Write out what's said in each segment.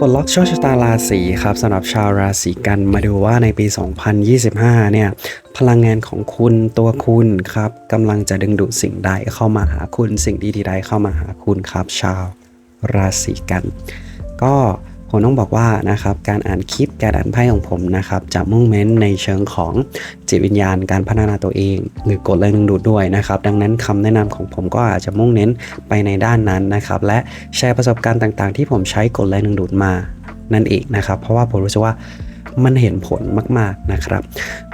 ปลดล็อกโชคชะตาราศีครับสำหรับชาวราศีกันมาดูว่าในปี 2025 เนี่ยพลังงานของคุณตัวคุณครับกำลังจะดึงดูดสิ่งใดเข้ามาหาคุณ สิ่งดีๆใดเข้ามาหาคุณครับ ชาวราศีกัน ก็ ผมต้องบอกว่านะครับการอ่านคลิปการอ่านไพ่ของผมนะครับจะมุ่งเน้นในเชิงของจิตวิญญาณการพัฒนาตัวเอง หรือกฎแรงดึงดูดด้วยนะครับดังนั้นคำแนะนำของผมก็อาจจะมุ่งเน้นไปในด้านนั้นนะครับและแชร์ประสบการณ์ต่างๆ ที่ผมใช้กฎแรงดึงดูดมานั่นเองนะครับเพราะว่าผมรู้สึกว่า มันเห็นผลมากๆนะครับ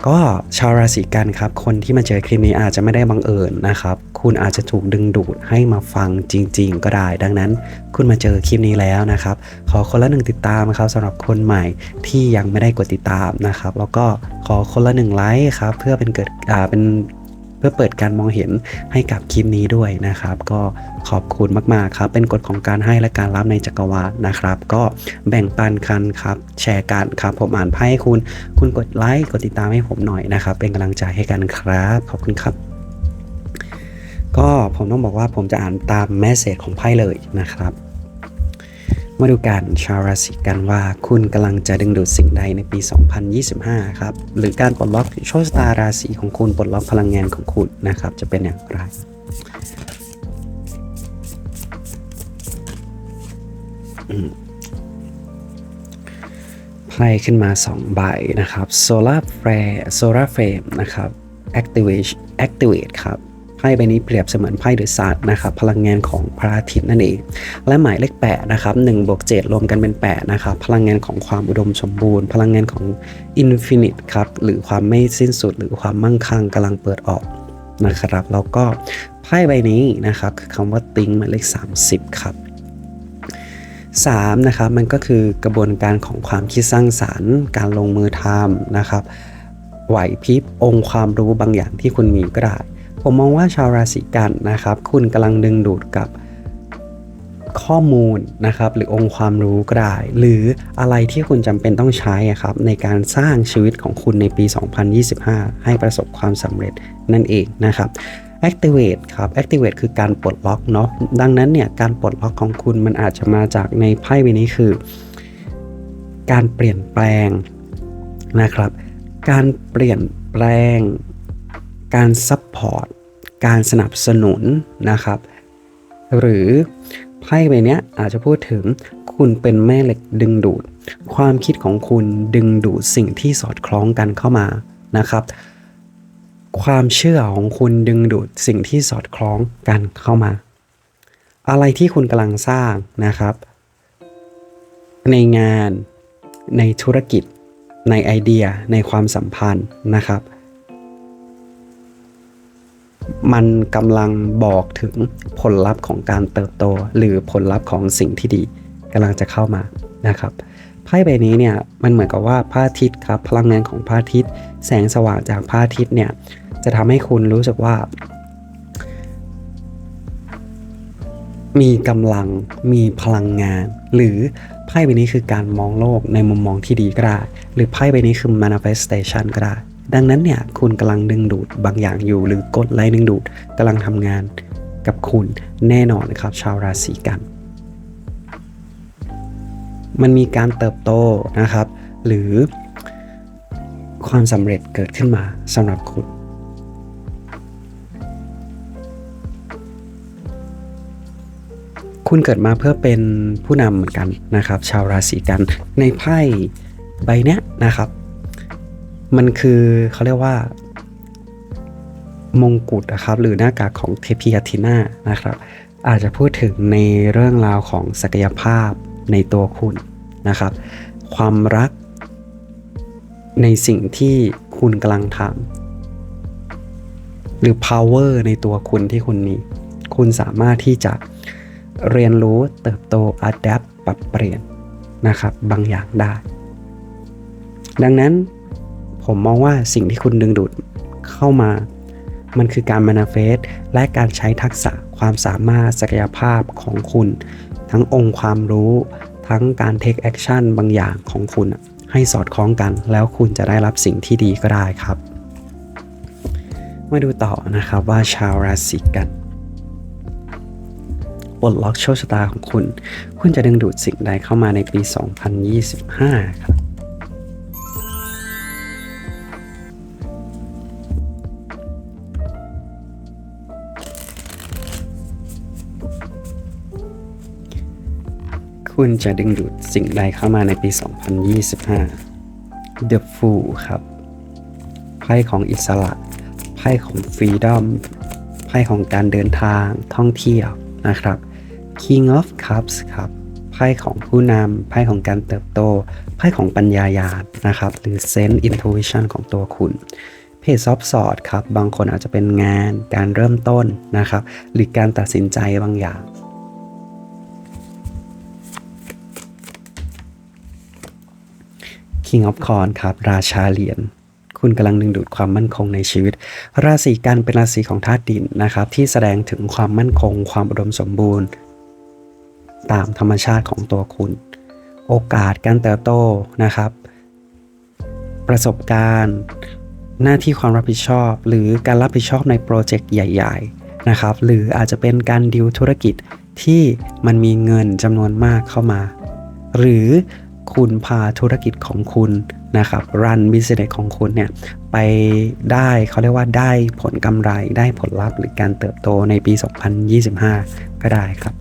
ก็ชาวราศีกันครับ คนที่มาเจอคลิปนี้อาจจะไม่ได้บังเอิญนะครับ คุณอาจจะถูกดึงดูดให้มาฟังจริง ๆ ก็ได้ ดังนั้น คุณมาเจอคลิปนี้แล้วนะครับ ขอคนละหนึ่งติดตามครับสำหรับคนใหม่ที่ยังไม่ได้กดติดตามนะครับ แล้วก็ขอคนละหนึ่งไลค์ครับเพื่อเป็นเกิดอ่าเป็น พื่อเปิดการมองเห็นให้กับคลิปนี้ด้วยนะครับ ก็ขอบคุณมากๆครับ เป็นกฎของการให้และการรับในจักรวาลนะครับ ก็แบ่งปันกันครับ แชร์กันครับ ผมอ่านไพ่ให้คุณ คุณกดไลค์กดติดตามให้ผมหน่อยนะครับ เป็นกำลังใจให้กันครับ ขอบคุณครับก็ผมต้องบอกว่าผมจะอ่านตามแมสเซจของไพ่เลยนะครับ มาดูกันชาวราศีกันว่าคุณกำลังจะดึงดูดสิ่งใดในปี 2025 ครับ หรือการปลดล็อกโชคชะตาราศีของคุณปลดล็อกพลังงานของคุณนะครับ จะเป็นอย่างไรไพ่ขึ้นมา 2 ใบนะครับ Solar Flare Solar Flame นะครับ Activate Activate ครับ พ่ใบนี้เปรียบเสมือนไพ่หรือศาสตร์นะครับพลังงานของพระอาทิตย์นั่นเอง และหมายเลข8นะครับ1บวก7รวมกันเป็น8นะครับพลังงานของความอุดมสมบูรณ์ พลังงานของ Infinite ครับหรือความไม่สิ้นสุด หรือความมั่งคั่งกำลังเปิดออกนะครับแล้วก็ไพ่ใบนี้นะครับคือคำว่าติ้งหมายเลข 30 ครับ3นะครับมันก็คือกระบวนการของความคิดสร้างสารรค์ การลงมือทำนะครับไหวพริบองค์ความรู้บางอย่างที่คุณมีก็ได้ ผมมองว่าชาวราศีกันนะครับ คุณกำลังดึงดูดกับข้อมูลนะครับ หรือองค์ความรู้ก็ได้หรืออะไรที่คุณจำเป็นต้องใช้อะครับ ในการสร้างชีวิตของคุณในปี 2025 ให้ประสบความสำเร็จนั่นเองนะครับ Activate ครับ Activate คือการปลดล็อกเนาะดังนั้นเนี่ยการปลดล็อกของคุณมันอาจจะมาจากในไพ่ใบนี้คือ การเปลี่ยนแปลงนะครับ การเปลี่ยนแปลง การซัพ พอร์ตการสนับสนุนนะครับ หรือไพ่ใบนี้อาจจะพูดถึงคุณเป็นแม่เหล็กดึงดูด ความคิดของคุณดึงดูดสิ่งที่สอดคล้องกันเข้ามานะครับ ความเชื่อของคุณดึงดูดสิ่งที่สอดคล้องกันเข้ามา อะไรที่คุณกำลังสร้างนะครับ ในงานในธุรกิจ ในไอเดีย ในความสัมพันธ์นะครับ มันกำลังบอกถึงผลลัพธ์ของการเติบโต หรือผลลัพธ์ของสิ่งที่ดีกำลังจะเข้ามานะครับไพ่ใบนี้เนี่ยมันเหมือนกับว่าพระอาทิตย์ครับพลังงานของพระอาทิตย์ แสงสว่างจากพระอาทิตย์เนี่ยจะทำให้คุณรู้สึกว่า มีกำลังมีพลังงาน หรือไพ่ใบนี้คือการมองโลกในมุมมองที่ดีก็ได้ หรือไพ่ใบนี้คือ manifestation ก็ได้ ดังนั้นเนี่ยคุณกำลังดึงดูดบางอย่างอยู่ หรือกดไลค์ดึงดูดกำลังทำงานกับคุณแน่นอนนะครับ ชาวราศีกัน มันมีการเติบโตนะครับ หรือความสำเร็จเกิดขึ้นมาสำหรับคุณ คุณเกิดมาเพื่อเป็นผู้นำเหมือนกันนะครับ ชาวราศีกันในไพ่ใบเนี้ยนะครับ มันคือเขาเรียกว่ามงกุฎนะครับ หรือหน้ากากของเทพีอาทินานะครับ อาจจะพูดถึงในเรื่องราวของศักยภาพในตัวคุณนะครับ ความรักในสิ่งที่คุณกำลังทำหรือ power ในตัวคุณที่คุณมี คุณสามารถที่จะเรียนรู้เติบโต adapt ปรับเปลี่ยนนะครับ บางอย่างได้ ดังนั้น ผมมองว่าสิ่งที่คุณดึงดูดเข้ามา มันคือการ manifest และการใช้ทักษะความสามารถศักยภาพของคุณ ทั้งองค์ความรู้ ทั้งการ take action บางอย่างของคุณให้สอดคล้องกัน แล้วคุณจะได้รับสิ่งที่ดีก็ได้ครับ มาดูต่อนะครับว่าชาวราศีกันปลดล็อกโชคชะตาของคุณ คุณจะดึงดูดสิ่งใดเข้ามาในปี 2025 ครับ คุณจะดึงดูดสิ่งใดเข้ามาในปี 2025 The Fool ครับ ไพ่ของอิสระ ไพ่ของ Freedom ไพ่ของการเดินทาง ท่องเที่ยวนะครับ King of Cups ครับ ไพ่ของผู้นำ ไพ่ของการเติบโต ไพ่ของปัญญาญาณนะครับ หรือ Sense Intuition ของตัวคุณ Page of Swords ครับ บางคนอาจจะเป็นงาน การเริ่มต้นนะครับ หรือการตัดสินใจบางอย่าง King of c o r n ครับ ราชาเหรียญคุณกำลังดึงดูดความมั่นคงในชีวิต ราศีกันเป็นราศีของธาตุดินนะครับ ที่แสดงถึงความมั่นคง ความอุดมสมบูรณ์ ตามธรรมชาติของตัวคุณ โอกาสการเติบโตนะครับ ประสบการณ์ หน้าที่ความรับผิดชอบ หรือการรับผิดชอบในโปรเจกต์ใหญ่ ๆนะครับ หรืออาจจะเป็นการดิวธุรกิจที่มันมีเงินจำนวนมากเข้ามา หรือ คุณพาธุรกิจของคุณนะครับรันบิสเนสของคุณเนี่ยไปได้เขาเรียกว่าได้ผลกำไรได้ผลลัพธ์หรือการเติบโตในปี 2025 ก็ได้ครับ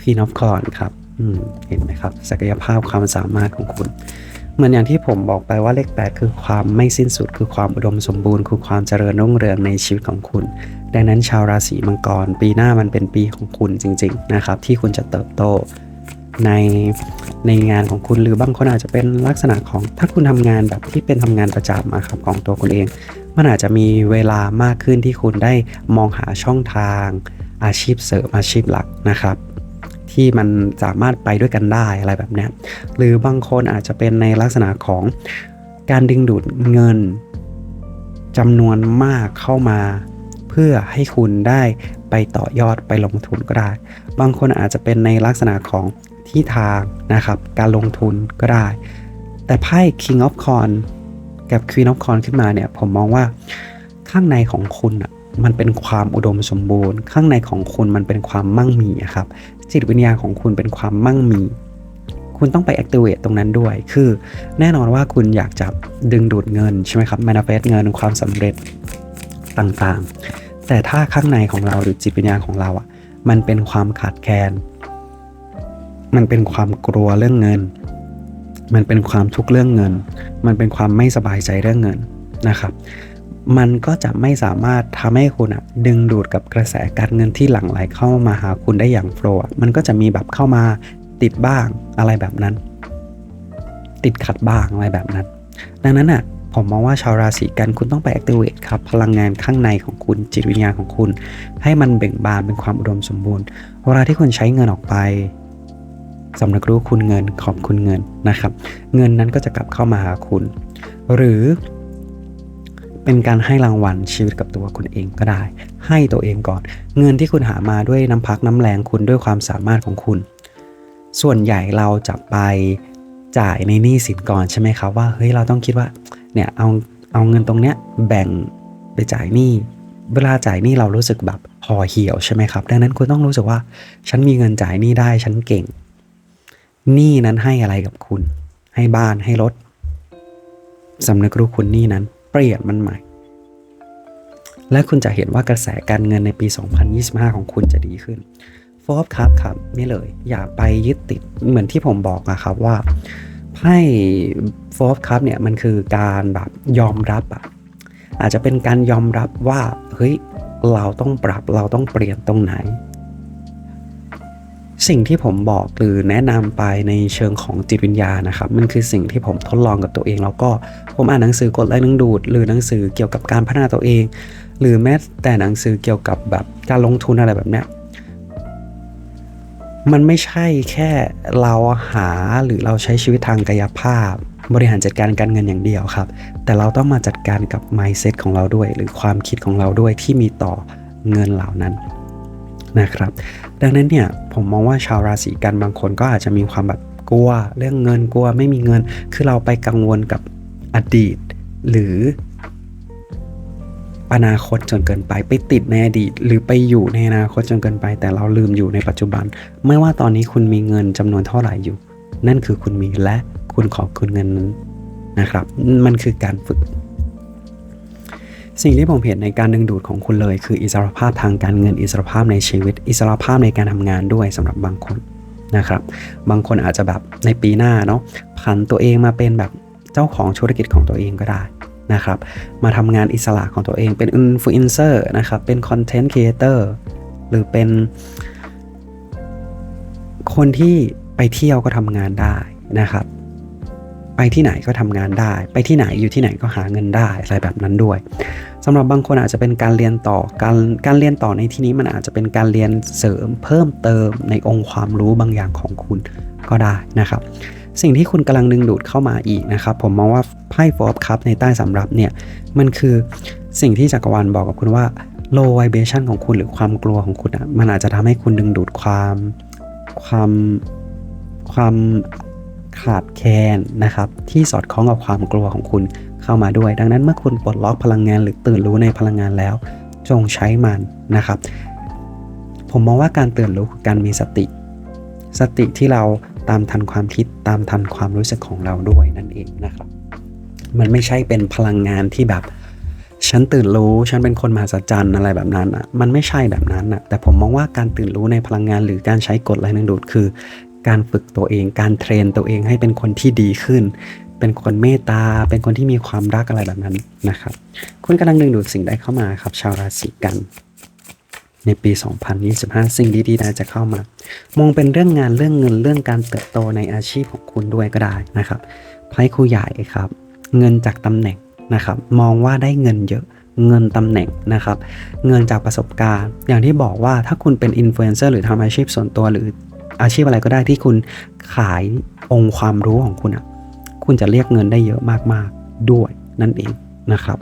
Queen of c o r n ครับเห็นไหมครับ ศักยภาพความสามารถของคุณ เหมือนอย่างที่ผมบอกไปว่าเลข 8 คือความไม่สิ้นสุด คือความอุดมสมบูรณ์ คือความเจริญรุ่งเรืองในชีวิตของคุณ ดังนั้นชาวราศีมังกร ปีหน้ามันเป็นปีของคุณจริง ๆ นะครับ ที่คุณจะเติบโต ในในงานของคุณหรือบางคนอาจจะเป็นลักษณะของถ้าคุณทำงานแบบที่เป็นทำงานประจำอะครับของตัวคุณเอง มันอาจจะมีเวลามากขึ้นที่คุณได้มองหาช่องทาง อาชีพเสริมอาชีพหลักนะครับ ที่มันสามารถไปด้วยกันได้อะไรแบบนี้หรือบางคนอาจจะเป็นในลักษณะของการดึงดูดเงินจำนวนมากเข้ามาเพื่อให้คุณได้ไปต่อยอดไปลงทุนก็ได้ บางคนอาจจะเป็นในลักษณะของ ที่ทางนะครับ การลงทุนก็ได้ แต่ไพ่ King of c o r n กับ Queen of c o r n ขึ้นมาเนี่ย ผมมองว่าข้างในของคุณอะมันเป็นความอุดมสมบูรณ์ ข้างในของคุณมันเป็นความมั่งมีครับ จิตวิญญาณของคุณเป็นความมั่งมี คุณต้องไป activate ตรงนั้นด้วย คือแน่นอนว่าคุณอยากจะดึงดูดเงินใช่ไหมครับ manifest เงินความสำเร็จต่างๆ แต่ถ้าข้างในของเราหรือจิตวิญญาณของเราอะ มันเป็นความขาดแคลน มันเป็นความกลัวเรื่องเงิน มันเป็นความทุกข์เรื่องเงิน มันเป็นความไม่สบายใจเรื่องเงินนะครับ มันก็จะไม่สามารถทำให้คุณอะดึงดูดกับกระแสการเงินที่หลั่งไหลเข้ามาหาคุณได้อย่างโฟล์มันก็จะมีแบบเข้ามาติดบ้างอะไรแบบนั้น ติดขัดบ้างอะไรแบบนั้น ดังนั้นอะผมมองว่าชาวราศีกันคุณต้องไป activate ครับพลังงานข้างในของคุณจิตวิญญาณของคุณ ให้มันเบ่งบานเป็นความอุดมสมบูรณ์ เวลาที่คุณใช้เงินออกไป สำนึกรู้คุณเงินขอบคุณเงินนะครับ เงินนั้นก็จะกลับเข้ามาหาคุณ หรือเป็นการให้รางวัลชีวิตกับตัวคุณเองก็ได้ ให้ตัวเองก่อน เงินที่คุณหามาด้วยน้ำพักน้ำแรงคุณด้วยความสามารถของคุณ ส่วนใหญ่เราจะไปจ่ายในหนี้สินก่อนใช่ไหมครับว่าเฮ้ยเราต้องคิดว่าเนี่ยเอาเอาเงินตรงเนี้ยแบ่งไปจ่ายหนี้เวลาจ่ายหนี้เรารู้สึกแบบห่อเหี่ยวใช่ไหมครับ ดังนั้นคุณต้องรู้สึกว่า ฉันมีเงินจ่ายหนี้ได้ฉันเก่ง หนี้นั้นให้อะไรกับคุณ ให้บ้านให้รถสำนึกรู้คุณหนี้นั้น เปลี่ยนมันใหม่ และคุณจะเห็นว่ากระแสการเงินในปี 2025 ของคุณจะดีขึ้นโฟร์ครับครับนี่เลย อย่าไปยึดติดเหมือนที่ผมบอกนะครับว่าไพ่โฟร์ครับเนี่ยมันคือการแบบยอมรับอะอาจจะเป็นการยอมรับว่าเฮ้ยเราต้องปรับเราต้องเปลี่ยนตรงไหน สิ่งที่ผมบอกหรือแนะนำไปในเชิงของจิตวิญญาณนะครับมันคือสิ่งที่ผมทดลองกับตัวเอง แล้วก็ผมอ่านหนังสือกดไลค์นึงดูด หรือหนังสือเกี่ยวกับการพัฒนาตัวเอง หรือแม้แต่หนังสือเกี่ยวกับแบบการลงทุนอะไรแบบเนี้ยมันไม่ใช่แค่เราหาหรือเราใช้ชีวิตทางกายภาพ บริหารจัดการการเงินอย่างเดียวครับ แต่เราต้องมาจัดการกับ mindset ของเราด้วย หรือความคิดของเราด้วยที่มีต่อเงินเหล่านั้น นะครับ ดังนั้นเนี่ยผมมองว่าชาวราศีกันบางคนก็อาจจะมีความแบบกลัว เรื่องเงินกลัวไม่มีเงิน คือเราไปกังวลกับอดีต หรืออนาคตจนเกินไปไปติดในอดีต หรือไปอยู่ในอนาคตจนเกินไป แต่เราลืมอยู่ในปัจจุบัน ไม่ว่าตอนนี้คุณมีเงินจำนวนเท่าไหร่อยู่ นั่นคือคุณมีและคุณขอบคุณเงินนั้นนะครับ มันคือการฝึก สิ่งที่ผมเห็นในการดึงดูดของคุณเลย คืออิสรภาพทางการเงินอิสรภาพในชีวิต อิสรภาพในการทำงานด้วยสำหรับบางคนนะครับ บางคนอาจจะแบบในปีหน้าเนาะผันตัวเองมาเป็นแบบเจ้าของธุรกิจของตัวเองก็ได้นะครับมาทำงานอิสระของตัวเองเป็นอินฟลูเอนเซอร์นะครับเป็นคอนเทนต์ครีเอเตอร์หรือเป็น คนที่ไปเที่ยวก็ทำงานได้นะครับ ไปที่ไหนก็ทำงานได้ ไปที่ไหนอยู่ที่ไหนก็หาเงินได้อะไรแบบนั้นด้วยสำหรับบางคนอาจจะเป็นการเรียนต่อการการเรียนต่อในที่นี้มันอาจจะเป็นการเรียนเสริมเพิ่มเติมในองค์ความรู้บางอย่างของคุณก็ได้นะครับ สิ่งที่คุณกำลังดึงดูดเข้ามาอีกนะครับ ผมมองว่าไพ่ฟอ of คัพในใต้สำรับเนี่ยมันคือสิ่งที่จักรวาลบอกกับคุณว่า low vibration ของคุณหรือความกลัวของคุณอะมันอาจจะทำให้คุณดึงดูดความความความ ขาดแคลนนะครับที่สอดคล้องกับความกลัวของคุณเข้ามาด้วย ดังนั้นเมื่อคุณปลดล็อกพลังงานหรือตื่นรู้ในพลังงานแล้ว จงใช้มันนะครับ ผมมองว่าการตื่นรู้คือการมีสติ สติที่เราตามทันความคิดตามทันความรู้สึกของเราด้วยนั่นเองนะครับ มันไม่ใช่เป็นพลังงานที่แบบฉันตื่นรู้ฉันเป็นคนมหัศจรรย์อะไรแบบนั้นอะมันไม่ใช่แบบนั้นอะแต่ผมมองว่าการตื่นรู้ในพลังงานหรือการใช้กฎแรงดึงดูดคือ การฝึกตัวเอง การเทรนตัวเองให้เป็นคนที่ดีขึ้น เป็นคนเมตตา เป็นคนที่มีความรักอะไรแบบนั้นนะครับ คุณกำลังดึงดูดสิ่งใดเข้ามาครับ ชาวราศีกัน ในปี 2025 สิ่งดีๆน่าจะเข้ามา มองเป็นเรื่องงานเรื่องเงินเรื่องการเติบโตในอาชีพของคุณด้วยก็ได้นะครับไพ่ครูใหญ่ครับ เงินจากตำแหน่งนะครับ มองว่าได้เงินเยอะเงินตำแหน่งนะครับ เงินจากประสบการณ์ อย่างที่บอกว่าถ้าคุณเป็นอินฟลูเอนเซอร์หรือทำอาชีพส่วนตัวหรือ อาชีพอะไรก็ได้ที่คุณขายองค์ความรู้ของคุณอะคุณจะเรียกเงินได้เยอะมากๆด้วยนั่นเองนะครับ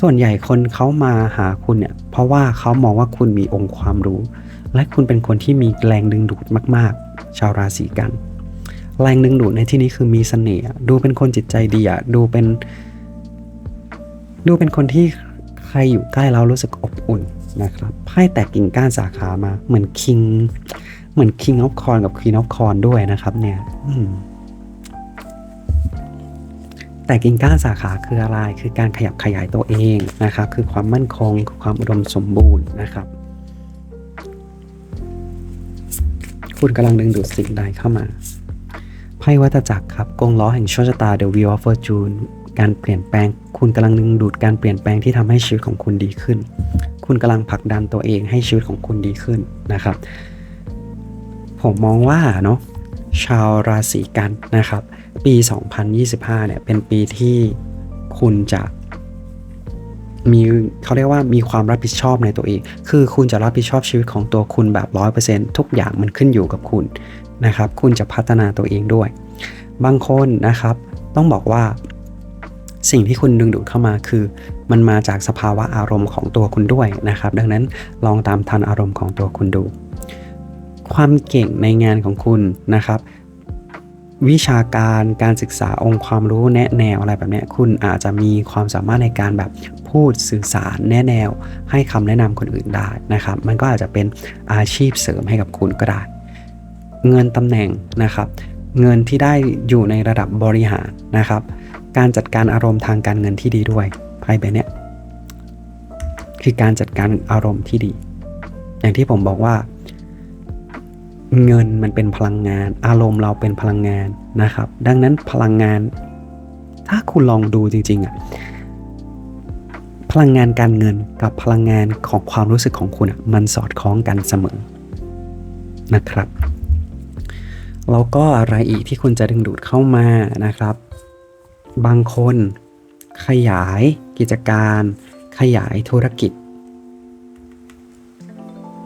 ส่วนใหญ่คนเขามาหาคุณเนี่ยเพราะว่าเขามองว่าคุณมีองค์ความรู้ และคุณเป็นคนที่มีแรงดึงดูดมาก ๆ ชาวราศีกัน แรงดึงดูดในที่นี้คือมีเสน่ห์ดูเป็นคนจิตใจดีอะดูเป็น ดูเป็นคนที่ใครอยู่ใกล้เรารู้สึกอบอุ่นนะครับไพ่แตกกิ่งก้านสาขามาเหมือนคิง เหมือน King of c o r n กับ Queen of c o r n ด้วยนะครับเนี่ยแต่กิงก้าสาขาคืออะไร คือการขยับขยายตัวเองนะครับ คือความมั่นคงคือความอุดมสมบูรณ์นะครับ คุณกำลังดึงดูดสิ่งใดเข้ามา ไพ่วัฏจักรครับ กงล้อแห่งโชคชะตา The Wheel of Fortune การเปลี่ยนแปลง คุณกำลังดึงดูดการเปลี่ยนแปลงที่ทำให้ชีวิตของคุณดีขึ้น คุณกำลังผลักดันตัวเองให้ชีวิตของคุณดีขึ้นนะครับ ผมมองว่าเนาะชาวราศีกันนะครับ ปี 2025 เนี่ยเป็นปีที่คุณจะมีเขาเรียกว่ามีความรับผิดชอบในตัวเอง คือคุณจะรับผิดชอบชีวิตของตัวคุณแบบ 100%ทุกอย่างมันขึ้นอยู่กับคุณนะครับ คุณจะพัฒนาตัวเองด้วย บางคนนะครับ ต้องบอกว่า สิ่งที่คุณดึงดูดเข้ามาคือ มันมาจากสภาวะอารมณ์ของตัวคุณด้วยนะครับ ดังนั้นลองตามทันอารมณ์ของตัวคุณดู ความเก่งในงานของคุณนะครับ วิชาการการศึกษาองค์ความรู้แนะแนวอะไรแบบนี้คุณอาจจะมีความสามารถในการแบบพูดสื่อสารแนะแนว ให้คำแนะนำคนอื่นได้นะครับ มันก็อาจจะเป็นอาชีพเสริมให้กับคุณก็ได้ เงินตำแหน่งนะครับ เงินที่ได้อยู่ในระดับบริหารนะครับ การจัดการอารมณ์ทางการเงินที่ดีด้วยไพ่ใบเนี้ยคือการจัดการอารมณ์ที่ดี อย่างที่ผมบอกว่า เงินมันเป็นพลังงาน อารมณ์เราเป็นพลังงานนะครับ ดังนั้นพลังงาน ถ้าคุณลองดูจริง ๆอะพลังงานการเงินกับพลังงานของความรู้สึกของคุณอะมันสอดคล้องกันเสมอนะครับแล้วก็อะไรอีกที่คุณจะดึงดูดเข้ามานะครับ บางคนขยายกิจการ ขยายธุรกิจ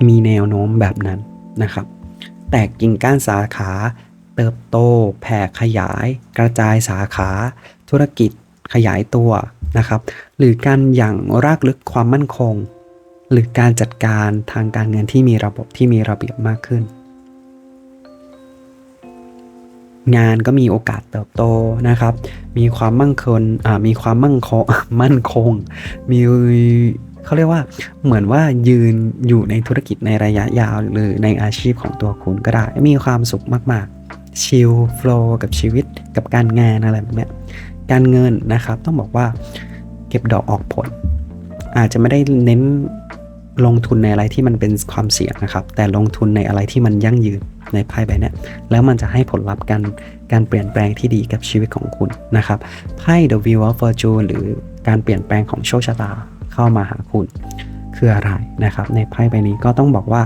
มีแนวโน้มแบบนั้นนะครับ แตกกิ่งก้านสาขา เติบโต แผ่ขยาย กระจายสาขา ธุรกิจขยายตัวนะครับ หรือการอย่างรากลึกความมั่นคง หรือการจัดการทางการเงินที่มีระบบที่มีระเบียบมากขึ้น งานก็มีโอกาสเติบโตนะครับ มีความมั่งคงมีความมั่งคงมั่นคง มี เขาเรียกว่าเหมือนว่ายืนอยู่ในธุรกิจในระยะยาวหรือในอาชีพของตัวคุณก็ได้ มีความสุขมากๆ ชิลโฟล์กับชีวิตกับการงานอะไรแบบนี้การเงินนะครับต้องบอกว่าเก็บดอกออกผล อาจจะไม่ได้เน้นลงทุนในอะไรที่มันเป็นความเสี่ยงนะครับ แต่ลงทุนในอะไรที่มันยั่งยืนในไพ่ใบนี้แล้วมันจะให้ผลลัพธ์การการเปลี่ยนแปลงที่ดีกับชีวิตของคุณนะครับไพ่ The Wheel of Fortune หรือการเปลี่ยนแปลงของโชคชะตา เข้ามาหาคุณคืออะไรนะครับ ในไพ่ใบนี้ก็ต้องบอกว่า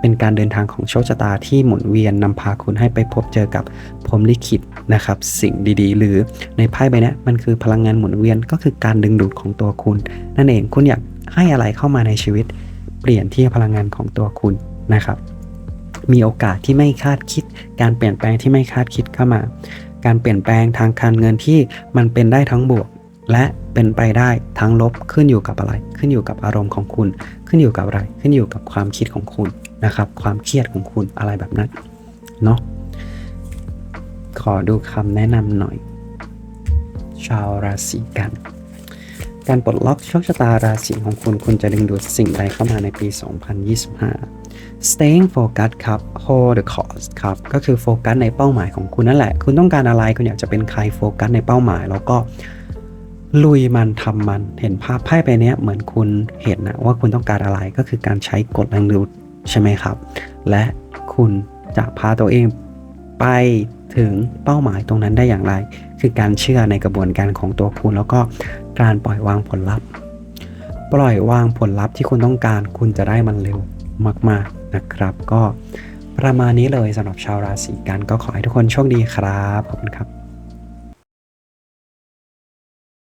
เป็นการเดินทางของโชคชะตาที่หมุนเวียนนำพาคุณให้ไปพบเจอกับพรหมลิขิตนะครับ สิ่งดีๆ หรือในไพ่ใบนี้มันคือพลังงานหมุนเวียนก็คือการดึงดูดของตัวคุณ นั่นเองคุณอยากให้อะไรเข้ามาในชีวิต เปลี่ยนที่พลังงานของตัวคุณนะครับ มีโอกาสที่ไม่คาดคิด การเปลี่ยนแปลงที่ไม่คาดคิดเข้ามา การเปลี่ยนแปลงทางการเงินที่มันเป็นได้ทั้งบวก และ เป็นไปได้ทั้งลบขึ้นอยู่กับอะไร ขึ้นอยู่กับอารมณ์ของคุณ ขึ้นอยู่กับอะไร ขึ้นอยู่กับความคิดของคุณนะครับ ความเครียดของคุณอะไรแบบนั้นเนาะขอดูคำแนะนำหน่อย ชาวราศีกัน การปลดล็อกโชคชะตาราศีของคุณ คุณจะดึงดูดสิ่งใดเข้ามาในปี 2025 staying focused ครับ hold the course ครับ ก็คือโฟกัสในเป้าหมายของคุณนั่นแหละ คุณต้องการอะไร คุณอยากจะเป็นใครโฟกัสในเป้าหมาย แล้วก็ ลุยมันทำมันเห็นภาพไพ่ไปเนี้ยเหมือนคุณเห็นนะว่าคุณต้องการอะไรก็คือการใช้กฎแรงดูดใช่ไหมครับ และคุณจะพาตัวเองไปถึงเป้าหมายตรงนั้นได้อย่างไร คือการเชื่อในกระบวนการของตัวคุณ แล้วก็การปล่อยวางผลลัพธ์ ปล่อยวางผลลัพธ์ที่คุณต้องการคุณจะได้มันเร็วมาก ๆนะครับ ก็ประมาณนี้เลยสำหรับชาวราศีกันก็ขอให้ทุกคนโชคดีครับขอบคุณครับ